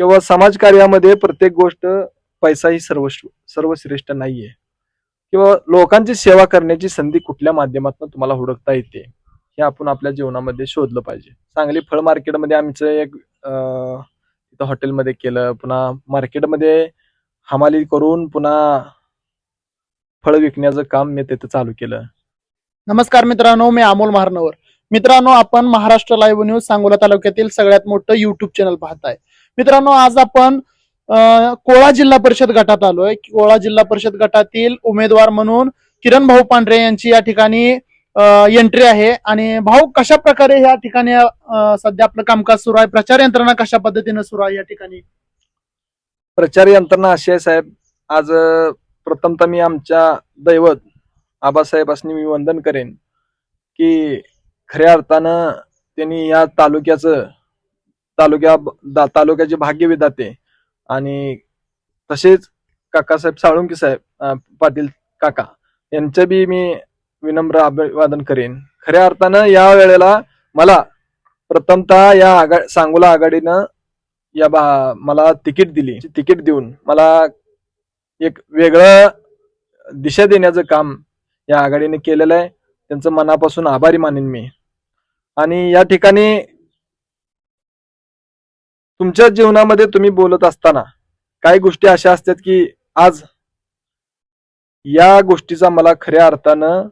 किंवा समाजकार्यामध्ये प्रत्येक गोष्ट पैसा ही सर्व सर्वश्रेष्ठ नाहीये. किंवा लोकांची सेवा करण्याची संधी कुठल्या माध्यमातून तुम्हाला हुडकता येते हे आपण आपल्या जीवनामध्ये शोधलं पाहिजे. सांगली फळ मार्केटमध्ये आमचं एक अं, तिथं हॉटेलमध्ये केलं पुन्हा मार्केटमध्ये हमाली करून पुन्हा फळ विकण्याचं काम मी तिथं चालू केलं. नमस्कार मित्रांनो मी अमोल महारनवर. मित्रांनो आपण महाराष्ट्र लाईव्ह न्यूज सांगोला तालुक्यातील सगळ्यात मोठं युट्यूब चॅनल पाहताय. मित्रांनो आज आपण कोळा जिल्हा परिषद गटात आलोय. कोळा जिल्हा परिषद गटातील उमेदवार म्हणून किरण भाऊ पांढरे यांची या ठिकाणी एंट्री आहे. आणि भाऊ कशा प्रकारे या ठिकाणी सध्या आपलं कामकाज सुरू आहे? प्रचार यंत्रणा कशा पद्धतीने सुरू आहे या ठिकाणी? प्रचार यंत्रणा अशी आहे साहेब. आज प्रथमतः मी आमच्या दैवत आबासाहेबांनी मी वंदन करेन की खऱ्या अर्थानं त्यांनी या तालुक्याचं तालुक्या तालुक्याचे भाग्य विधाते आणि तसेच काकासाहेब साळुंके साहेब पाटील काका यांचं बी मी विनम्र अभिवादन करेन. खऱ्या अर्थानं या वेळेला मला प्रथमतः या आघा सांगोला आघाडीनं या बा मला तिकीट दिली. तिकीट देऊन मला एक वेगळं दिशा देण्याचं काम या आघाडीने केलेलं आहे. त्यांचं मनापासून आभारी मानेन मी. आणि या ठिकाणी तुमच्या जीवनामध्ये तुम्ही बोलत असताना काही गोष्टी अशा असतात की आज या गोष्टीचा मला खऱ्या अर्थानं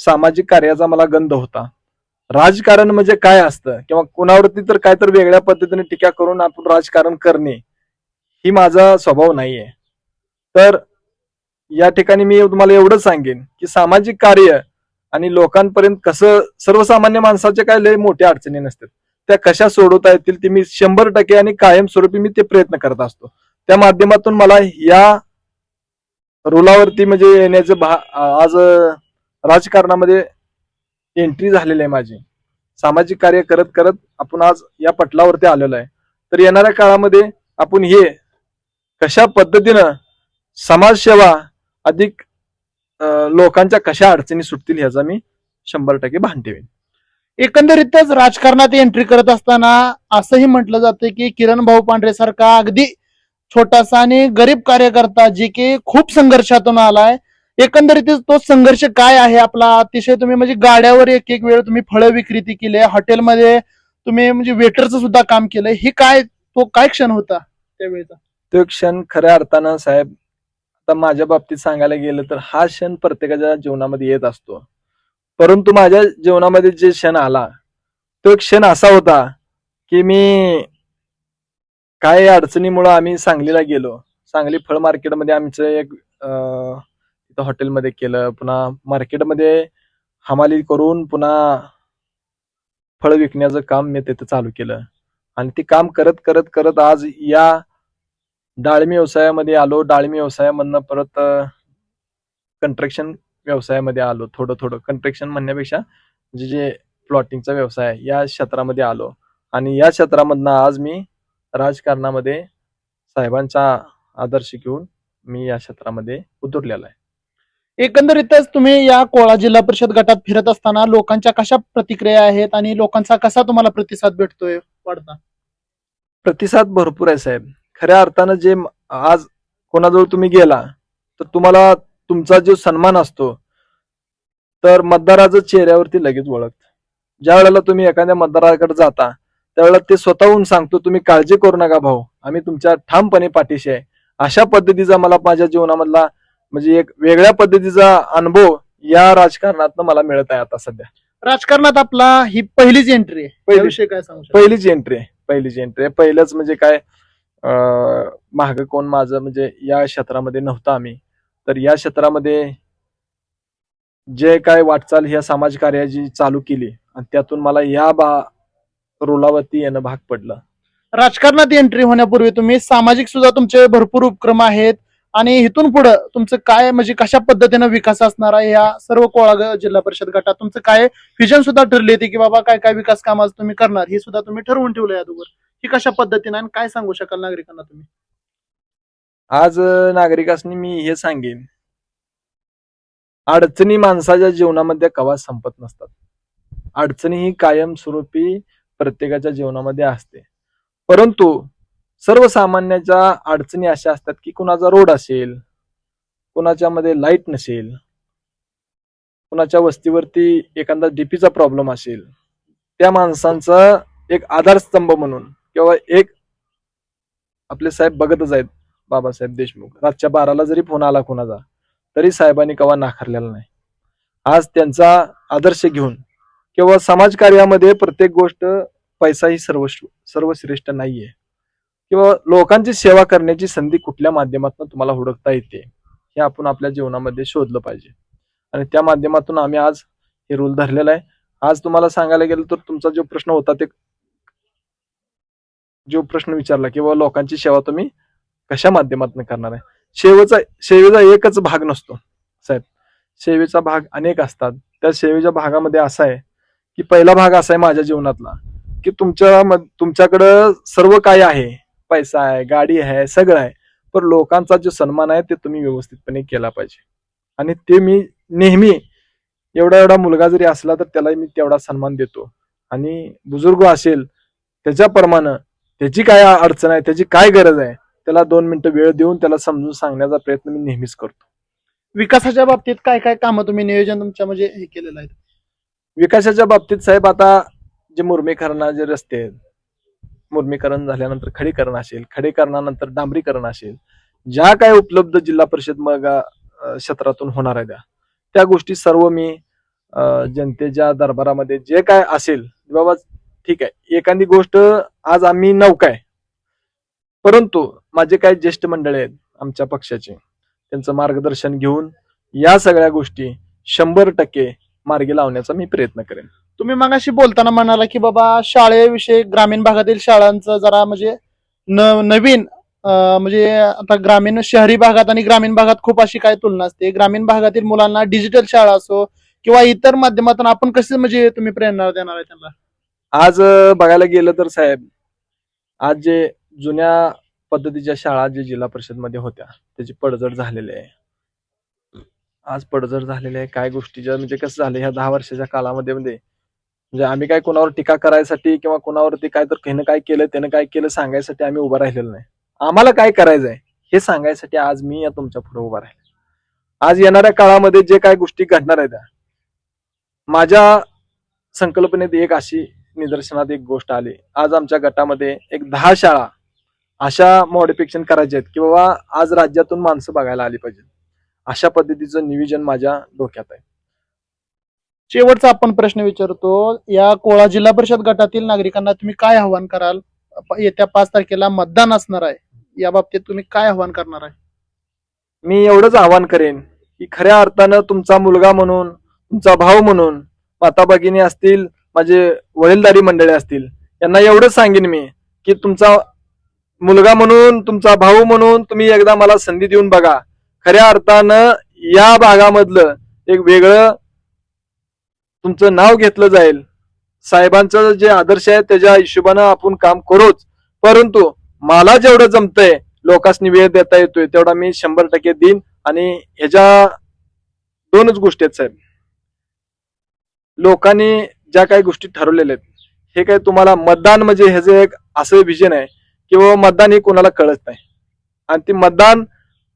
सामाजिक कार्याचा मला गंध होता. राजकारण म्हणजे काय असतं? किंवा कोणावरती तर काय तर वेगळ्या पद्धतीने टीका करून आपण राजकारण करणे ही माझा स्वभाव नाहीये. तर या ठिकाणी मी तुम्हाला एवढं सांगेन की सामाजिक कार्य आणि लोकांपर्यंत कसं सर्वसामान्य माणसाचे काय लय मोठ्या अडचणी नसतात. त्या कशा सोडवता येतील ते मी शंभर टक्के आणि कायमस्वरूपी मी ते प्रयत्न करत असतो. त्या माध्यमातून मला या रुलावरती म्हणजे येण्याचं आज राजकारणामध्ये एंट्री झालेली आहे माझी. सामाजिक कार्य करत करत आपण आज या पटलावरती आलेलो आहे. तर येणाऱ्या काळामध्ये आपण हे कशा पद्धतीनं समाजसेवा अधिक लोकांच्या कशा अडचणी सुटतील ह्याचा मी शंभर टक्के भान ठेवेन. एकंदरीतच राजकारणात एंट्री करत असताना असंही म्हटलं जातं की किरण भाऊ पांढरे सारखा अगदी छोटासा आणि गरीब कार्यकर्ता जे की खूप संघर्षातून आलाय. एकंदरीतच तो संघर्ष काय आहे आपला? अतिशय तुम्ही म्हणजे गाड्यावर एक एक वेळ तुम्ही फळं विक्रेती केली हॉटेलमध्ये तुम्ही म्हणजे वेटरचं सुद्धा काम केलं. हे काय तो काय क्षण होता त्यावेळेचा? तो क्षण खऱ्या अर्थानं साहेब आता माझ्या बाबतीत सांगायला गेलं तर हा क्षण प्रत्येकाच्या जीवनामध्ये येत असतो. परंतु माझ्या जीवनामध्ये जे क्षण आला तो क्षण असा होता की मी काय अडचणीमुळं आम्ही सांगलीला गेलो. सांगली फळ मार्केटमध्ये आमचं एक अं, तिथं हॉटेलमध्ये केलं. पुन्हा मार्केटमध्ये हमाली करून पुन्हा फळ विकण्याचं काम मी तिथं चालू केलं. आणि ते काम करत करत करत आज या डाळिंब व्यवसायामध्ये आलो. डाळिंब व्यवसायामधनं परत कंस्ट्रक्शन व्यवसायामध्ये आलो थोडं थोडं कंस्ट्रक्शन म्हणण्यापेक्षा म्हणजे जे प्लॉटिंगचा व्यवसाय आहे, या क्षेत्रामध्ये आलो. आणि या क्षेत्रामधनं आज मी राजकारणामध्ये साहेबांचा आदर्श घेऊन मी या क्षेत्रामध्ये उतरलेला आहे. एकंदरीतच तुम्ही या कोळा जिल्हा परिषद गटात फिरत असताना लोकांच्या कशा प्रतिक्रिया आहेत आणि लोकांचा कसा तुम्हाला प्रतिसाद भेटतोय वाढता? प्रतिसाद भरपूर आहे साहेब. खऱ्या अर्थानं जे आज कोणाजवळ तुम्ही गेला तर तुम्हाला तुमचा जो सन्मान असतो तर मतदाराचं चेहऱ्यावरती लगेच ओळखत ज्या वेळेला तुम्ही एखाद्या मतदाराकडे जाता त्यावेळेला ते स्वतःहून सांगतो तुम्ही काळजी करू नका भाऊ आम्ही तुमच्या ठामपणे पाठीशी आहे. अशा पद्धतीचा मला माझ्या जीवनामधला म्हणजे एक वेगळ्या पद्धतीचा अनुभव या राजकारणात मला मिळत आहे आता सध्या. राजकारणात आपला ही पहिलीच एंट्री आहे. पहिली. त्याविषयी काय सांगू? पहिलीच एंट्री आहे पहिलीच एंट्री आहे. पहिलंच म्हणजे काय महाग कोण माझं म्हणजे या क्षेत्रामध्ये नव्हतं आम्ही. तर या क्षेत्रामध्ये जे काय वाटचाल ह्या सामाजिक कार्याची चालू केली आणि त्यातून मला या बा रोलावरती येणं भाग पडलं. राजकारणात एंट्री होण्यापूर्वी तुम्ही सामाजिक सुद्धा तुमचे भरपूर उपक्रम आहेत आणि इथून पुढे तुमचं काय म्हणजे कशा पद्धतीनं विकास असणार आहे या सर्व कोळा जिल्हा परिषद गटात तुमचं काय विजन सुद्धा ठरले होते की बाबा काय काय विकास काम आज तुम्ही करणार हे सुद्धा तुम्ही ठरवून ठेवलंय अगोदर ही कशा पद्धतीनं आणि काय सांगू शकाल नागरिकांना तुम्ही? आज नागरिकांनी मी हे सांगेन. अडचणी माणसाच्या जीवनामध्ये कवा संपत नसतात. अडचणी ही कायमस्वरूपी प्रत्येकाच्या जीवनामध्ये असते. परंतु सर्वसामान्याच्या अडचणी अशा असतात की कुणाचा रोड असेल कुणाच्या मध्ये लाइट नसेल कुणाच्या वस्तीवरती एखादा डीपीचा प्रॉब्लेम असेल त्या माणसांचा एक आधारस्तंभ म्हणून किंवा एक आपले साहेब बघतच आहेत बाबासाहेब देशमुख. रातच्या बाराला जरी फोन आला कोणाचा तरी साहेबांनी कवा नाकारलेला नाही. आज त्यांचा आदर्श घेऊन किंवा समाजकार्यामध्ये प्रत्येक गोष्ट पैसा ही सर्व सर्वश्रेष्ठ नाहीये. किंवा लोकांची सेवा करण्याची संधी कुठल्या माध्यमातून तुम्हाला हुडकता येते हे आपण आपल्या जीवनामध्ये शोधलं पाहिजे. आणि त्या माध्यमातून आम्ही आज हे रूल धरलेला आहे. आज तुम्हाला सांगायला गेलं तर तुमचा जो प्रश्न होता ते जो प्रश्न विचारला किंवा लोकांची सेवा तुम्ही कशा माध्यमातून करणार आहे? सेवेचा सेवेचा एकच भाग नसतो साहेब. सेवेचा भाग अनेक असतात. त्या सेवेच्या भागामध्ये असा आहे की पहिला भाग असा आहे माझ्या जीवनातला की तुमच्या म- तुमच्याकडं सर्व काय आहे. पैसा आहे गाडी आहे सगळं आहे. पण लोकांचा जो सन्मान आहे ते तुम्ही व्यवस्थितपणे केला पाहिजे. आणि ते मी नेहमी एवढा एवढा मुलगा जरी असला तर त्याला मी तेवढा सन्मान देतो. आणि बुजुर्ग असेल त्याच्याप्रमाणे त्याची काय अडचण आहे त्याची काय गरज आहे त्याला दोन मिनिटं वेळ देऊन त्याला समजून सांगण्याचा प्रयत्न मी नेहमीच करतो. विकासाच्या बाबतीत काय काय कामं तुम्ही नियोजन तुमच्या म्हणजे हे केलेलं आहे विकासाच्या बाबतीत साहेब आता जे मुरमीकरणाचे रस्ते आहेत मुरमीकरण झाल्यानंतर खडीकरण असेल खडीकरणानंतर डांबरीकरण असेल ज्या काय उपलब्ध जिल्हा परिषद मग क्षेत्रातून होणार आहे त्या. त्या गोष्टी सर्व मी जनतेच्या दरबारामध्ये जे काय असेल बाबा ठीक आहे एखादी गोष्ट आज आम्ही नौका आहे. परंतु माझे काही ज्येष्ठ मंडळी आहेत आमच्या पक्षाचे. त्यांचं मार्गदर्शन घेऊन या सगळ्या गोष्टी शंभर टक्के मार्गी लावण्याचा मी प्रयत्न करेन. तुम्ही मगाशी बोलताना म्हणाला की बाबा शाळेविषयी ग्रामीण भागातील शाळांचं जरा म्हणजे न- नवीन अं, म्हणजे आता ग्रामीण शहरी भागात आणि ग्रामीण भागात खूप अशी काय तुलना असते. ग्रामीण भागातील मुलांना डिजिटल शाळा असो किंवा इतर माध्यमातून आपण कसे म्हणजे तुम्ही प्रेरणा देणार आहे त्यांना? आज अं, बघायला गेलं तर साहेब आज जे जुन्या पद्धतीच्या शाळा जे जिल्हा परिषदमध्ये होत्या त्याची पडझड झालेली आहे. आज पडझड झालेली आहे. काय गोष्टीच्या म्हणजे कसं झालं ह्या दहा वर्षाच्या कालामध्ये म्हणजे म्हणजे आम्ही काय कोणावर टीका करायसाठी किंवा कोणावरती काय तर हिनं काय केलं त्यानं काय केलं सांगायसाठी आम्ही उभं राहिलेलो नाही. आम्हाला काय करायचंय हे सांगायसाठी आज मी या तुमच्यापुढे उभा राहिले. आज येणाऱ्या काळामध्ये जे काय गोष्टी घडणार आहेत त्या माझ्या संकल्पनेत एक अशी निदर्शनात एक गोष्ट आली. आज आमच्या गटामध्ये एक दहा शाळा अशा मॉडिफिकेशन करायचे आहेत की बाबा आज राज्यातून माणसं बघायला आली पाहिजे. अशा पद्धतीचं नियोजन माझ्या डोक्यात आहे. शेवटचा आपण प्रश्न विचारतो या कोळा जिल्हा परिषद गटातील नागरिकांना तुम्ही काय आव्हान कराल? येत्या पाच तारखेला मतदान असणार आहे. या बाबतीत तुम्ही काय आव्हान करणार आहे? मी एवढंच आवाहन करेन की खऱ्या अर्थानं तुमचा मुलगा म्हणून तुमचा भाऊ म्हणून माता भगिनी असतील माझे वडीलधारी मंडळी असतील यांना एवढंच सांगेन मी की तुमचा मुलगा म्हणून तुमचा भाऊ म्हणून तुम्ही एकदा मला संधी देऊन बघा. खऱ्या अर्थानं या भागामधलं एक वेगळं तुमचं नाव घेतलं जाईल. साहेबांचं जे आदर्श आहे त्याच्या हिशोबानं आपण काम करूच. परंतु मला जेवढं जमतंय लोकांनी वेळ देता येतोय तेवढा मी शंभर टक्के देईन. आणि ह्याच्या दोनच गोष्टी आहेत साहेब. लोकांनी ज्या काही गोष्टी ठरवलेल्या आहेत हे काय तुम्हाला मतदान म्हणजे ह्याचं एक असं विजन आहे किंवा मतदान हे कोणाला कळत नाही. आणि ते मतदान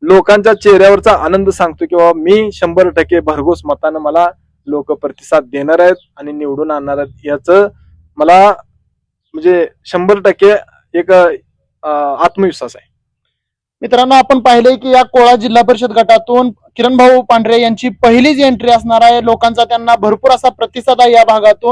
लोकांच्या चेहऱ्यावरचा आनंद सांगतो किंवा मी शंभर टक्के भरघोस मतानं मला लोक प्रतिसाद देणार आहेत आणि निवडून आणणार आहेत. याच मला म्हणजे शंभर टक्के एक आत्मविश्वास आहे. मित्रांनो आपण पाहिले की या कोळा जिल्हा परिषद गटातून किरण भाऊ पांढरे यांची पहिलीच एंट्री असणार आहे. लोकांचा त्यांना भरपूर असा प्रतिसाद आहे या भागातून.